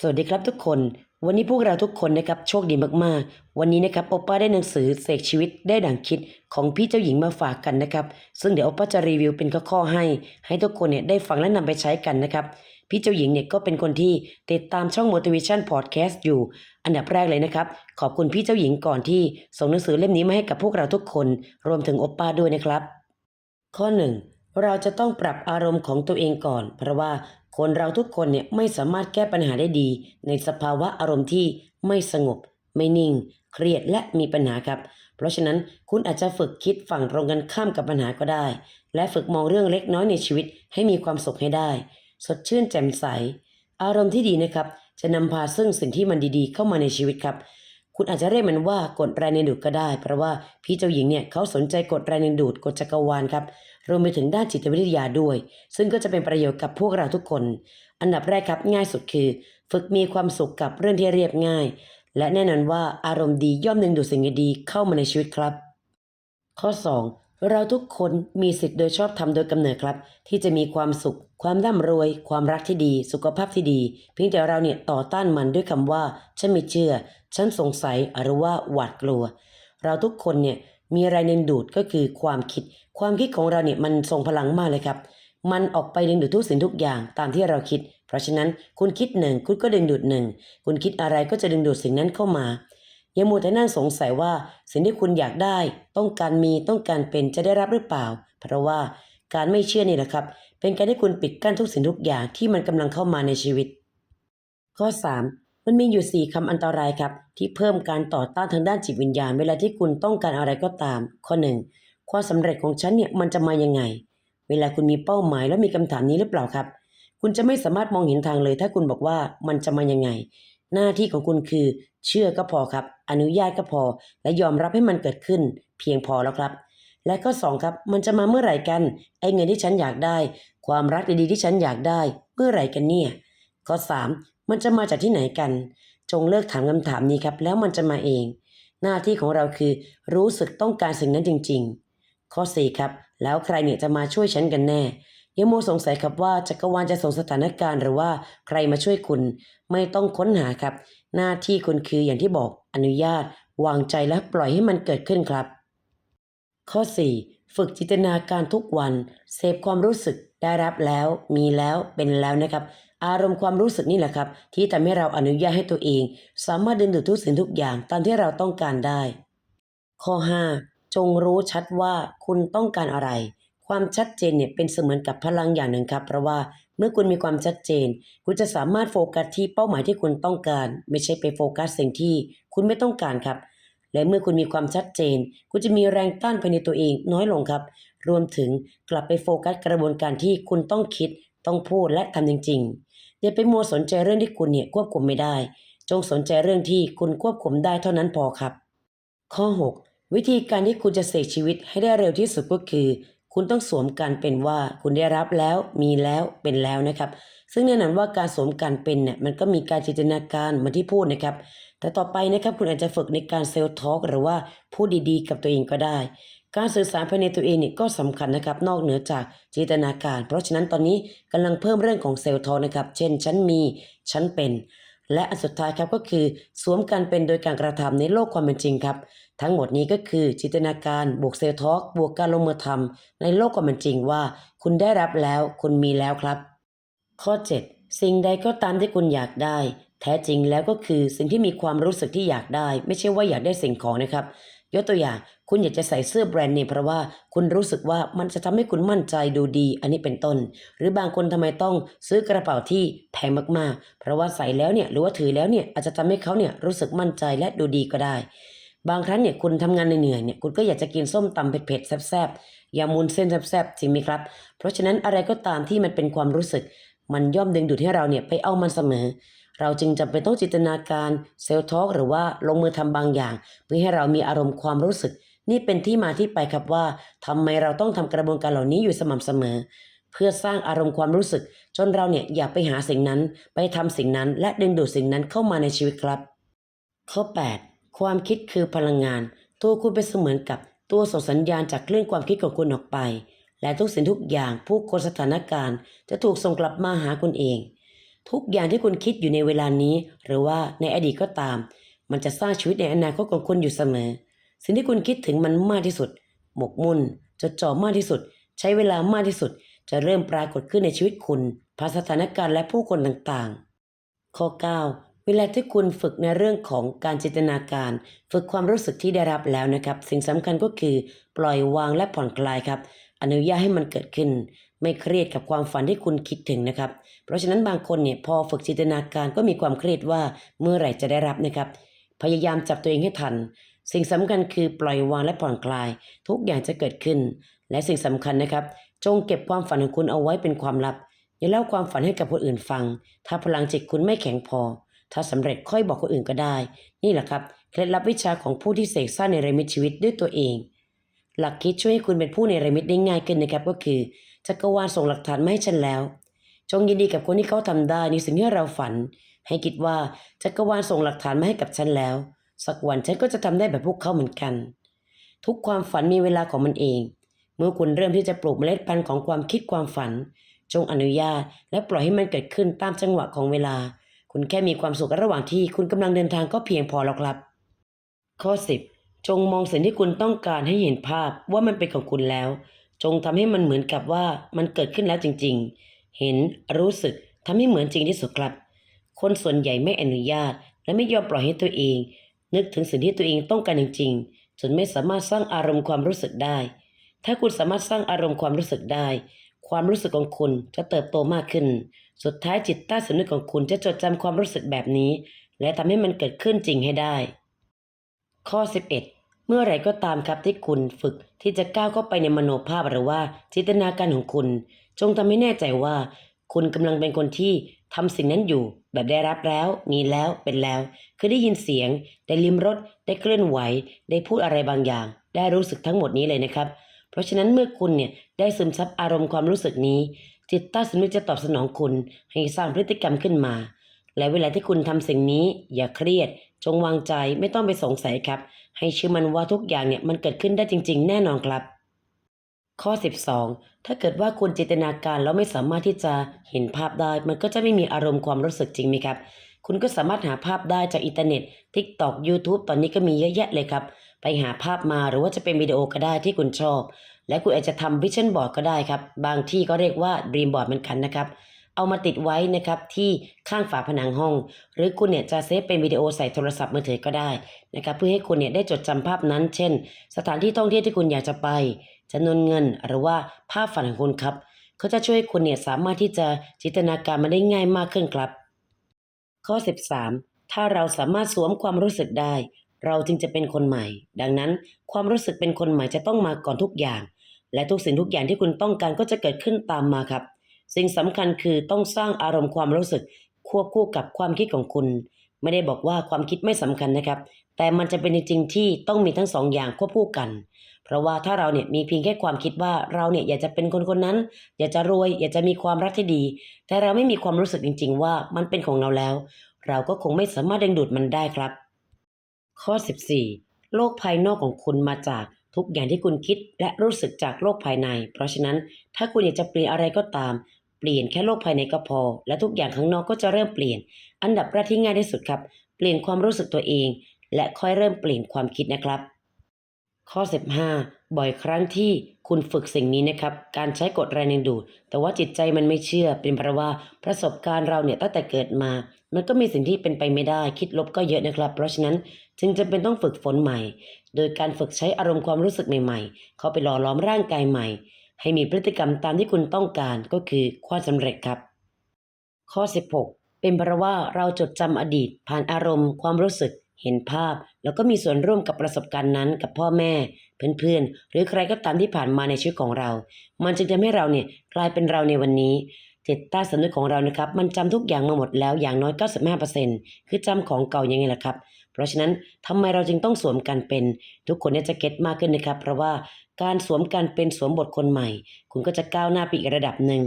สวัสดีครับทุกคน วันนี้พวกเราทุกคนนะครับโชคดีมากๆ วันนี้นะครับโอป้าได้หนังสือเสกชีวิตได้ดังคิดของพี่เจ้าหญิงมาฝากกันนะครับ ซึ่งเดี๋ยวโอป้าจะรีวิวเป็นข้อๆให้ ให้ทุกคนเนี่ยได้ฟังและนำไปใช้กันนะครับ พี่เจ้าหญิงเนี่ยก็เป็นคนที่ติดตามช่อง motivation podcast อยู่ อันดับแรกเลยนะครับ ขอบคุณพี่เจ้าหญิงก่อนที่ส่งหนังสือเล่มนี้มาให้กับพวกเราทุกคน รวมถึงโอป้าด้วยนะครับ ข้อหนึ่งเราจะต้องปรับอารมณ์ของตัวเองก่อน เพราะว่า คนเราทุกคนเนี่ยไม่สามารถแก้ปัญหาได้ดี ในสภาวะอารมณ์ที่ไม่สงบ ไม่นิ่ง เครียดและมีปัญหาครับ เพราะฉะนั้นคุณอาจจะฝึกคิดฝั่งตรงกันข้ามกับปัญหาก็ได้ และฝึกมองเรื่องเล็กน้อยในชีวิตให้มีความสุขให้ได้ สดชื่นแจ่มใส อารมณ์ที่ดีนะครับ จะนำพาซึ่งสิ่งที่มันดีๆ เข้ามาในชีวิตครับคุณอาจจะเรียกมันว่ากฎแรงดึงดูดก็ได้ เพราะว่าพี่เจ้าหญิงเนี่ยเขาสนใจกฎแรงดึงดูดกฎจักรวาลครับ รวมไปถึงด้านจิตวิทยาด้วย ซึ่งก็จะเป็นประโยชน์กับพวกเราทุกคน อันดับแรกครับง่ายสุดคือ ฝึกมีความสุขกับเรื่องที่เรียบง่าย และแน่นอนว่าอารมณ์ดีย่อมดึงดูดสิ่งดีเข้ามาในชีวิตครับ ข้อ 2เราทุกคนมีสิทธิ์โดยชอบธรรมโดยกำเนิดครับ ที่จะมีความสุข ความร่ำรวย ความรักที่ดี สุขภาพที่ดี เพียงแต่เราเนี่ยต่อต้านมันด้วยคำว่า ฉันไม่เชื่อ ฉันสงสัยหรือว่าหวาดกลัว เราทุกคนเนี่ย มีแรงดึงดูดก็คือความคิด ความคิดของเราเนี่ยมันทรงพลังมากเลยครับ มันออกไปดึงดูดทุกสิ่งทุกอย่างตามที่เราคิด เพราะฉะนั้นคุณคิดหนึ่งคุณก็ดึงดูดหนึ่งคุณคิดอะไรก็จะดึงดูดสิ่งนั้นเข้ามาอย่ามัวแต่นั่งสงสัยว่าสิ่งที่คุณอยากได้ ต้องการมีต้องการเป็นจะได้รับหรือเปล่า เพราะว่าการไม่เชื่อนี่แหละครับ เป็นการที่คุณปิดกั้นทุกสิ่งทุกอย่างที่มันกำลังเข้ามาในชีวิต ข้อ 3 มันมีอยู่ 4คำอันตรายครับ ที่เพิ่มการต่อต้านทางด้านจิตวิญญาณ เวลาที่คุณต้องการอะไรก็ตาม ข้อ 1 ความสำเร็จของฉันเนี่ยมันจะมายังไง เวลาคุณมีเป้าหมายแล้วมีคำถามนี้หรือเปล่าครับ คุณจะไม่สามารถมองเห็นทางเลย ถ้าคุณบอกว่ามันจะมายังไง หน้าที่ของคุณคือ เชื่อก็พอครับ อนุญาตก็พอ และยอมรับให้มันเกิดขึ้น เพียงพอแล้วครับ และข้อสองครับมันจะมาเมื่อไหร่กันไอ้เงินที่ฉันอยากได้ ความรักดีๆที่ฉันอยากได้ เมื่อไหร่กันเนี่ยข้อสา มันจะมาจากที่ไหนกัน จงเลิกถามคำถามนี้ครับ แล้วมันจะมาเอง หน้าที่ของเราคือ รู้สึกต้องการสิ่งนั้นจริง ๆ ข้อสี่ครับ แล้วใครเนี่ยจะมาช่วยฉันกันแน่ยโมสงสัยครับว่าจักรวาลจะส่งสถานการณ์หรือว่าใครมาช่วยคุณ ไม่ต้องค้นหาครับ หน้าที่คุณคืออย่างที่บอกอนุญาต วางใจและปล่อยให้มันเกิดขึ้นครับ ข้อ 4 ฝึกจินตนาการทุกวันเสพความรู้สึกได้รับแล้ว มีแล้วเป็นแล้วนะครับ อารมณ์ความรู้สึกนี่แหละครับ ที่ทำให้เราอนุญาตให้ตัวเอง สามารถดึงดูดทุกสิ่งทุกอย่างตามที่เราต้องการได้ ข้อ 5 จงรู้ชัดว่าคุณต้องการอะไร ความชัดเจนเนี่ยเป็นเสมือนกับพลังอย่างหนึ่งครับ เพราะว่าเมื่อคุณมีความชัดเจน คุณจะสามารถโฟกัสที่เป้าหมายที่คุณต้องการ ไม่ใช่ไปโฟกัสสิ่งที่คุณไม่ต้องการครับ และเมื่อคุณมีความชัดเจน คุณจะมีแรงต้านภายในตัวเองน้อยลงครับ รวมถึงกลับไปโฟกัสกระบวนการที่คุณต้องคิด ต้องพูดและทำจริง ๆ อย่าไปมัวสนใจเรื่องที่คุณเนี่ยควบคุมไม่ได้ จงสนใจเรื่องที่คุณควบคุมได้เท่านั้นพอครับ ข้อ 6 วิธีการที่คุณจะเสกชีวิตให้ได้เร็วที่สุดก็คือ คุณต้องสวมการเป็นว่าคุณได้รับแล้วมีแล้วเป็นแล้วนะครับ ซึ่งแน่นอนว่าการสวมการเป็นเนี่ยมันก็มีการจินตนาการเหมาที่พูดนะครับแต่ต่อไปนะครับคุณอาจจะฝึกในการเซลล์ทอล์กหรือว่าพูดดีๆ กับตัวเองก็ได้ การสื่อสารภายในตัวเองนี่ก็สำคัญนะครับ นอกเหนือจากจินตนาการ เพราะฉะนั้นตอนนี้กำลังเพิ่มเรื่องของเซลล์ทอล์นะครับ เช่นฉันมีฉันเป็น และอันสุดท้ายครับก็คือ สวมการเป็นโดยการกระทำในโลกความเป็นจริงครับ ทั้งหมดนี้ก็คือจินตนาการบวกเซลล์ทอล์กบวกการลงมือทำในโลกความเป็นจริงว่า คุณได้รับแล้วคุณมีแล้วครับ ข้อ 7 สิ่งใดก็ตามที่คุณอยากได้ ท้จริงแล้วก็คือสิ่งที่มีความรู้สึกที่อยากได้ ไม่ใช่ว่าอยากได้สิ่งของนะครับ ยกตัวอย่างคุณอยากจะใส่เสื้อแบรนด์เนมเพราะว่าคุณรู้สึกว่ามันจะทำให้คุณมั่นใจดูดี อันนี้เป็นต้น หรือบางคนทำไมต้องซื้อกระเป๋าที่แพงมากๆ เพราะว่าใส่แล้วเนี่ยหรือว่าถือแล้วเนี่ยอาจจะทำให้เขาเนี่ยรู้สึกมั่นใจและดูดีก็ได้ บางครั้งเนี่ยคุณทำงานเหนื่อยเนี่ยคุณก็อยากจะกินส้มตำเผ็ดๆแซ่บๆยำมุนเส้นแซ่บๆจริงไหมครับ เพราะฉะนั้นอะไรก็ตามที่มันเป็นความรู้สึก มันย่อมดึงดูดให้เราเนี่ยไปเอามันเสมอ เราจึงจำเป็นต้องจินตนาการเซลล์ทอกหรือว่าลงมือทำบางอย่าง เพื่อให้เรามีอารมณ์ความรู้สึก นี่เป็นที่มาที่ไปครับว่าทำไมเราต้องทำกระบวนการเหล่านี้อยู่สม่ำเสมอ เพื่อสร้างอารมณ์ความรู้สึก จนเราเนี่ยอยากไปหาสิ่งนั้น ไปทำสิ่งนั้น และดึงดูดสิ่งนั้นเข้ามาในชีวิตครับ ข้อ 8 ความคิดคือพลังงาน ตัวคุณเป็นเสมือนกับตัวส่งสัญญาณจากคลื่นความคิดของคุณออกไป และทุกสิ่งทุกอย่างผู้คนสถานการณ์ จะถูกส่งกลับมาหาคุณเอง ทุกอย่างที่คุณคิดอยู่ในเวลานี้ หรือว่าในอดีตก็ตาม มันจะสร้างชีวิตในอนาคตของคุณอยู่เสมอ สิ่งที่คุณคิดถึงมันมากที่สุด หมกมุ่นจดจ่อมากที่สุด ใช้เวลามากที่สุด จะเริ่มปรากฏขึ้นในชีวิตคุณผ่านสถานการณ์และผู้คนต่างๆ ข้อ 9 เวลาที่คุณฝึกในเรื่องของการจินตนาการ ฝึกความรู้สึกที่ได้รับแล้วนะครับ สิ่งสำคัญก็คือ ปล่อยวางและผ่อนคลายครับ อนุญาตให้มันเกิดขึ้น ไม่เครียดกับความฝันที่คุณคิดถึงนะครับ เพราะฉะนั้นบางคนเนี่ยพอฝึกจินตนาการก็มีความเครียดว่าเมื่อไหร่จะได้รับนะครับ พยายามจับตัวเองให้ทัน สิ่งสำคัญคือปล่อยวางและผ่อนคลาย ทุกอย่างจะเกิดขึ้น และสิ่งสำคัญนะครับ จงเก็บความฝันของคุณเอาไว้เป็นความลับ อย่าเล่าความฝันให้กับคนอื่นฟัง ถ้าพลังจิตคุณไม่แข็งพอ ถ้าสำเร็จค่อยบอกคนอื่นก็ได้ นี่แหละครับเคล็ดลับวิชาของผู้ที่เสกสร้างในระมิตชีวิตด้วยตัวเอง หลักคิดช่วยให้คุณเป็นผู้ในระมิตได้ง่ายขึ้นนะครับก็คือ จักรวาลส่งหลักฐานมาให้ฉันแล้ว จงยินดีกับคนที่เขาทำได้ในสิ่งที่เราฝัน ให้คิดว่าจักรวาลส่งหลักฐานมาให้กับฉันแล้ว สักวันฉันก็จะทำได้แบบพวกเขาเหมือนกัน ทุกความฝันมีเวลาของมันเอง เมื่อคุณเริ่มที่จะปลูกเมล็ดพันธุ์ของความคิดความฝัน จงอนุญาต และปล่อยให้มันเกิดขึ้นตามจังหวะของเวลา คุณแค่มีความสุขระหว่างที่คุณกำลังเดินทางก็เพียงพอแล้วครับ ข้อ 10 จงมองสิ่งที่คุณต้องการให้เห็นภาพว่ามันเป็นของคุณแล้ว จงทำให้มันเหมือนกับว่ามันเกิดขึ้นแล้วจริง ๆ เห็นรู้สึกทำให้เหมือนจริงที่สุดครับ คนส่วนใหญ่ไม่อนุญาต และไม่ยอมปล่อยให้ตัวเอง นึกถึงสิ่งที่ตัวเองต้องการจริงๆจนไม่สามารถสร้างอารมณ์ความรู้สึกได้ ถ้าคุณสามารถสร้างอารมณ์ความรู้สึกได้ ความรู้สึกของคุณจะเติบโตมากขึ้น สุดท้ายจิตใต้สำนึกของคุณจะจดจำความรู้สึกแบบนี้ และทำให้มันเกิดขึ้นจริงให้ได้ ข้อ 11 เมื่อไหรก็ตามครับที่คุณฝึกที่จะก้าวเข้าไปในมโนภาพหรือว่าจินตนาการของคุณ จงทำให้แน่ใจว่า คุณกำลังเป็นคนที่ทำสิ่งนั้นอยู่ แบบได้รับแล้ว มีแล้วเป็นแล้ว คือได้ยินเสียง ได้ลิ้มรสได้เคลื่อนไหว ได้พูดอะไรบางอย่าง ได้รู้สึกทั้งหมดนี้เลยนะครับ เพราะฉะนั้นเมื่อคุณเนี่ยได้ซึมซับอารมณ์ความรู้สึกนี้ จิตใต้สำนึกจะตอบสนองคุณ ให้สร้างพฤติกรรมขึ้นมา และเวลาที่คุณทำสิ่งนี้ อย่าเครียด จงวางใจไม่ต้องไปสงสัยครับ ให้เชื่อมันว่าทุกอย่างเนี่ยมันเกิดขึ้นได้จริง ๆ แน่นอนครับ ข้อ 12 ถ้าเกิดว่าคุณจินตนาการแล้วไม่สามารถที่จะเห็นภาพได้ มันก็จะไม่มีอารมณ์ความรู้สึกจริงไหมครับ คุณก็สามารถหาภาพได้จากอินเทอร์เน็ต TikTok YouTube ตอนนี้ก็มีเยอะแยะเลยครับ ไปหาภาพมาหรือว่าจะเป็นวิดีโอก็ได้ที่คุณชอบ และคุณอาจจะทำวิชั่นบอร์ดก็ได้ครับ บางที่ก็เรียกว่าดรีมบอร์ดเหมือนกันนะครับ เอามาติดไว้นะครับที่ข้างฝาผนังห้อง หรือคุณเนี่ยจะเซฟเป็นวิดีโอใส่โทรศัพท์มือถือก็ได้นะครับเพื่อให้คุณเนี่ยได้จดจำภาพนั้น เช่น สถานที่ท่องเที่ยวที่คุณอยากจะไปจำนวนเงินหรือว่าภาพฝันของคุณครับเขาจะช่วยให้คุณเนี่ยสามารถที่จะจินตนาการมาได้ง่ายมากขึ้นครับ ข้อ 13 ถ้าเราสามารถสวมความรู้สึกได้ เราจึงจะเป็นคนใหม่ ดังนั้นความรู้สึกเป็นคนใหม่จะต้องมาก่อนทุกอย่าง และทุกสิ่งทุกอย่างที่คุณต้องการก็จะเกิดขึ้นตามมาครับ สิ่งสำคัญคือต้องสร้างอารมณ์ความรู้สึกควบคู่กับความคิดของคุณ ไม่ได้บอกว่าความคิดไม่สำคัญนะครับ แต่มันจะเป็นจริงๆที่ต้องมีทั้งสองอย่างควบคู่กัน เพราะว่าถ้าเราเนี่ยมีเพียงแค่ความคิดว่าเราเนี่ยอยากจะเป็นคนคนนั้น อยากจะรวย อยากจะมีความรักที่ดี แต่เราไม่มีความรู้สึกจริง ๆ ว่ามันเป็นของเราแล้ว เราก็คงไม่สามารถดึงดูดมันได้ครับ ข้อ 14 โลกภายนอกของคุณมาจาก ทุกอย่างที่คุณคิดและรู้สึกจากโลกภายใน เพราะฉะนั้นถ้าคุณอยากจะเปลี่ยนอะไรก็ตาม เปลี่ยนแค่โลกภายในก็พอ และทุกอย่างข้างนอกก็จะเริ่มเปลี่ยน อันดับแรกที่ง่ายที่สุดครับ เปลี่ยนความรู้สึกตัวเอง และค่อยเริ่มเปลี่ยนความคิดนะครับ ข้อ 15 บ่อยครั้งที่คุณฝึกสิ่งนี้นะครับ การใช้กฎแรงดึงดูด แต่ว่าจิตใจมันไม่เชื่อ เป็นเพราะว่าประสบการณ์เราเนี่ยตั้งแต่เกิดมา มันก็มีสิ่งที่เป็นไปไม่ได้คิดลบก็เยอะนะครับ เพราะฉะนั้นจึงจำเป็นต้องฝึกฝนใหม่ โดยการฝึกใช้อารมณ์ความรู้สึกใหม่ๆ เข้าไปหล่อล้อมร่างกายใหม่ ให้มีพฤติกรรมตามที่คุณต้องการก็คือความสำเร็จครับ ข้อ 16 เป็นเพราะว่าเราจดจำอดีต ผ่านอารมณ์ ความรู้สึก เห็นภาพ แล้วก็มีส่วนร่วมกับประสบการณ์นั้น กับพ่อแม่ เพื่อนๆ หรือใครก็ตามที่ผ่านมาในชีวิตของเรา มันจึงทำให้เราเนี่ยกลายเป็นเราในวันนี้ จิตใต้สำนึกของเรานะครับ มันจำทุกอย่างมาหมดแล้วอย่างน้อย 95%คือจำของเก่ายังไงล่ะครับ เพราะฉะนั้นทำไมเราจึงต้องสวมการเป็น ทุกคนเนี่ยจะเก็ตมากขึ้นนะครับ เพราะว่าการสวมการเป็นสวมบทคนใหม่ คุณก็จะก้าวหน้าไปอีกระดับหนึ่ง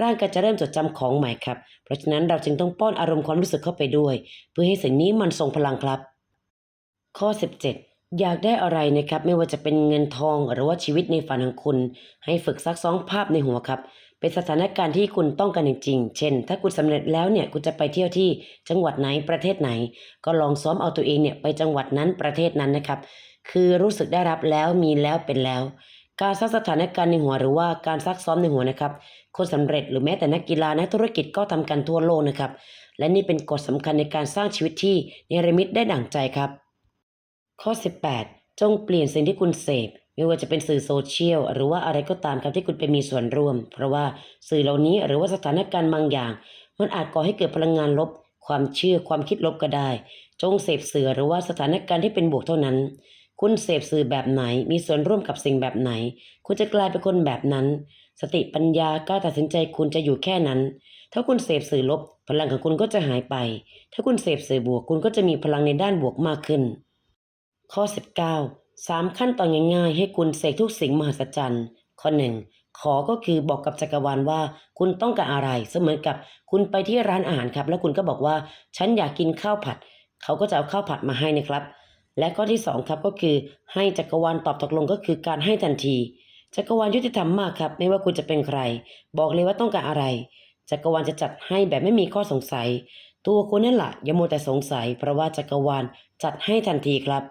ร่างกายจะเริ่มจดจำของใหม่ครับ เพราะฉะนั้นเราจึงต้องป้อนอารมณ์ความรู้สึกเข้าไปด้วย เพื่อให้สิ่งนี้มันทรงพลังครับ ข้อ 17 อยากได้อะไรนะครับ ไม่ว่าจะเป็นเงินทองหรือว่าชีวิตในฝันของคุณ ให้ฝึกซักซ้อมภาพในหัวครับ เป็นสถานการณ์ที่คุณต้องการจริงๆ เช่น ถ้าคุณสำเร็จแล้วเนี่ยคุณจะไปเที่ยวที่จังหวัดไหนประเทศไหน ก็ลองซ้อมเอาตัวเองเนี่ยไปจังหวัดนั้นประเทศนั้นนะครับ คือรู้สึกได้รับแล้วมีแล้วเป็นแล้ว การสร้างสถานการณ์ในหัวหรือว่าการซักซ้อมในหัวนะครับ คนสำเร็จหรือแม้แต่นักกีฬานักธุรกิจก็ทำกันทั่วโลกนะครับ และนี่เป็นกฎสำคัญในการสร้างชีวิตที่เนรมิตได้ดั่งใจครับ ข้อ 18 จงเปลี่ยนสิ่งที่คุณเสพ ไม่ว่าจะเป็นสื่อโซเชียลหรือว่าอะไรก็ตามครับที่คุณไปมีส่วนร่วม เพราะว่าสื่อเหล่านี้หรือว่าสถานการณ์บางอย่าง มันอาจก่อให้เกิดพลังงานลบ ความเชื่อความคิดลบก็ได้ จงเสพสื่อหรือว่าสถานการณ์ที่เป็นบวกเท่านั้น คุณเสพสื่อแบบไหน มีส่วนร่วมกับสิ่งแบบไหน คุณจะกลายเป็นคนแบบนั้น สติปัญญาการตัดสินใจคุณจะอยู่แค่นั้น ถ้าคุณเสพสื่อลบ พลังของคุณก็จะหายไป ถ้าคุณเสพสื่อบวกคุณก็จะมีพลังในด้านบวกมากขึ้น ข้อ 19 สามขั้นตอนง่ายๆ ให้คุณเสกทุกสิ่งมหัศจรรย์ ข้อ 1 ขอก็คือบอกกับจักรวาลว่า คุณต้องการอะไร เสมือนกับคุณไปที่ร้านอาหารครับ แล้วคุณก็บอกว่า ฉันอยากกินข้าวผัด เขาก็จะเอาข้าวผัดมาให้นะครับ และข้อที่สองครับก็คือให้จักรวาลตอบตกลงก็คือการให้ทันที จักรวาลยุติธรรมมากครับ ไม่ว่าคุณจะเป็นใคร บอกเลยว่าต้องการอะไร จักรวาลจะจัดให้แบบไม่มีข้อสงสัย ตัวคุณนั่นแหละอย่ามัวแต่สงสัย เพราะว่าจักรวาลจัดให้ทันทีครับ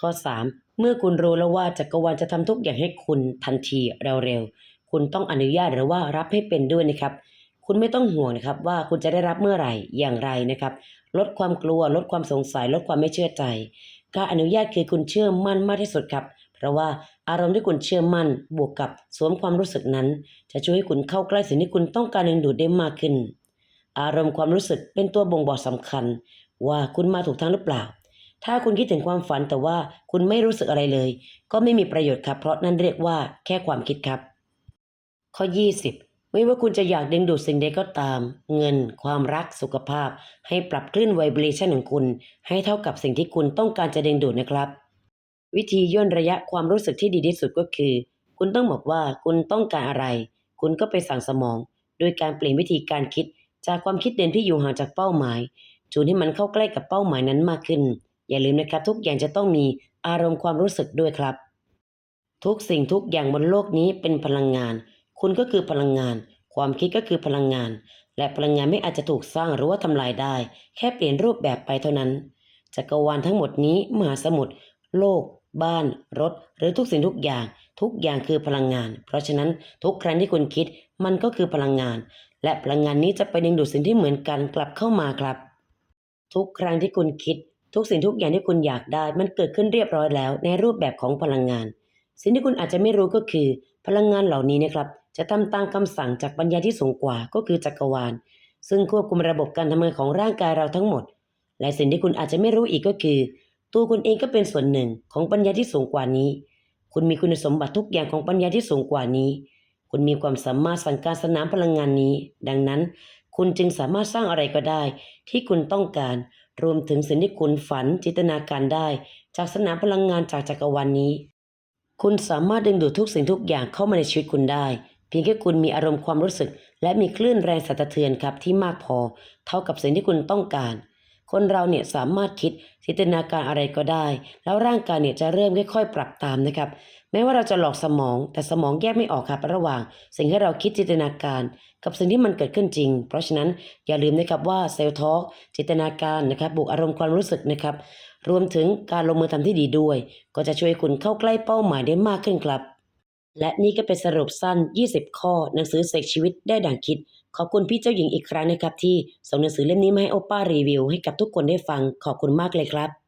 ข้อ 3 เมื่อคุณรู้แล้วว่าจักรวาลจะทำทุกอย่างให้คุณทันทีเร็วๆ คุณต้องอนุญาตหรือว่ารับให้เป็นด้วยนะครับ คุณไม่ต้องห่วงนะครับว่าคุณจะได้รับเมื่อไหร่อย่างไรนะครับ ลดความกลัว ลดความสงสัย ลดความไม่เชื่อใจ การอนุญาตคือคุณเชื่อมั่นมากที่สุดครับ เพราะว่าอารมณ์ที่คุณเชื่อมั่น บวกกับสวมความรู้สึกนั้น จะช่วยให้คุณเข้าใกล้สิ่งที่คุณต้องการดึงดูดได้มากขึ้น อารมณ์ความรู้สึกเป็นตัวบ่งบอกสำคัญ ว่าคุณมาถูกทางหรือเปล่า ถ้าคุณคิดถึงความฝันแต่ว่าคุณไม่รู้สึกอะไรเลย ก็ไม่มีประโยชน์ครับ เพราะนั่นเรียกว่าแค่ความคิดครับ ข้อ 20 ไม่ว่าคุณจะอยากดึงดูดสิ่งใดก็ตาม เงิน ความรักสุขภาพ ให้ปรับคลื่นไวเบรชันของคุณ ให้เท่ากับสิ่งที่คุณต้องการจะดึงดูดนะครับ วิธีย่นระยะความรู้สึกที่ดีที่สุดก็คือ คุณต้องบอกว่าคุณต้องการอะไร คุณก็ไปสั่งสมอง โดยการเปลี่ยนวิธีการคิด จากความคิดเดินที่อยู่ห่างจากเป้าหมายจูนให้มันเข้าใกล้กับเป้าหมายนั้นมากขึ้น อย่าลืมนะครับ ทุกอย่างจะต้องมีอารมณ์ความรู้สึกด้วยครับ ทุกสิ่งทุกอย่างบนโลกนี้เป็นพลังงาน คุณก็คือพลังงาน ความคิดก็คือพลังงาน และพลังงานไม่อาจจะถูกสร้างหรือว่าทำลายได้ แค่เปลี่ยนรูปแบบไปเท่านั้นจักรวาลทั้งหมดนี้มหาสมุทรโลก บ้าน รถ หรือทุกสิ่งทุกอย่าง ทุกอย่างคือพลังงาน เพราะฉะนั้นทุกครั้งที่คุณคิดมันก็คือพลังงาน และพลังงานนี้จะไปดึงดูดสิ่งที่เหมือนกันกลับเข้ามาครับ ทุกครั้งที่คุณคิด ทุกสิ่งทุกอย่างที่คุณอยากได้ มันเกิดขึ้นเรียบร้อยแล้ว ในรูปแบบของพลังงาน สิ่งที่คุณอาจจะไม่รู้ก็คือ พลังงานเหล่านี้นะครับ จะทำตามคำสั่งจากปัญญาที่สูงกว่าก็คือจักรวาล ซึ่งควบคุมระบบการทำงานของร่างกายเราทั้งหมด และสิ่งที่คุณอาจจะไม่รู้อีกก็คือ ตัวคุณเองก็เป็นส่วนหนึ่งของปัญญาที่สูงกว่านี้ คุณมีคุณสมบัติทุกอย่างของปัญญาที่สูงกว่านี้ คุณมีความสามารถสั่งการสนามพลังงานนี้ ดังนั้น คุณจึงสามารถสร้างอะไรก็ได้ ที่คุณต้องการ รวมถึงสิ่งที่คุณฝันจินตนาการได้ จากสนามพลังงานจากจักรวาลนนี้ คุณสามารถดึงดูดทุกสิ่งทุกอย่างเข้ามาในชีวิตคุณได้ เพียงแค่คุณมีอารมณ์ความรู้สึก และมีคลื่นแรงสั่นสะเทือนครับที่มากพอ เท่ากับสิ่งที่คุณต้องการ คนเราเนี่ยสามารถคิดจินตนาการอะไรก็ได้ แล้วร่างกายเนี่ยจะเริ่มค่อยๆ ปรับตามนะครับ แม้ว่าเราจะหลอกสมอง แต่สมองแยกไม่ออกครับระหว่าง สิ่งที่เราคิดจินตนาการ กับสิ่งที่มันเกิดขึ้นจริง เพราะฉะนั้นอย่าลืมนะครับว่าเซลล์ทอล์กจินตนาการนะครับบวกอารมณ์ความรู้สึกนะครับ รวมถึงการลงมือทำที่ดีด้วย ก็จะช่วยคุณเข้าใกล้เป้าหมายได้มากขึ้นครับ และนี่ก็เป็นสรุปสั้น 20 ข้อ หนังสือเสกชีวิตได้ดังคิดขอบคุณพี่เจ้าหญิงอีกครั้งนะครับที่ส่งหนังสือเล่มนี้มาให้โอป้ารีวิวให้กับทุกคนได้ฟังขอบคุณมากเลยครับ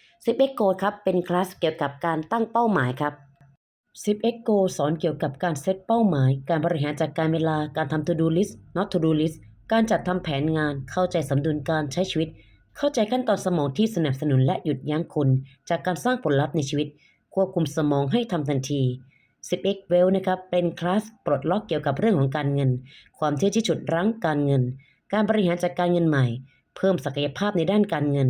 10x Go ครับเป็นคลาสเกี่ยวกับการตั้งเป้าหมายครับ 10x Go สอนเกี่ยวกับการเซตเป้าหมาย การบริหารจัดการเวลาการทำ to do list not to do list การจัดทำแผนงาน เข้าใจสมดุลการใช้ชีวิต เข้าใจขั้นตอนสมองที่สนับสนุนและหยุดยั้งคุณ จากการสร้างผลลัพธ์ในชีวิต ควบคุมสมองให้ทำทันที 10x Well นะครับเป็นคลาสปลดล็อกเกี่ยวกับเรื่องของการเงิน ความเชื่อที่ฉุดรั้งการเงิน การบริหารจัดการเงินใหม่ เพิ่มศักยภาพในด้านการเงิน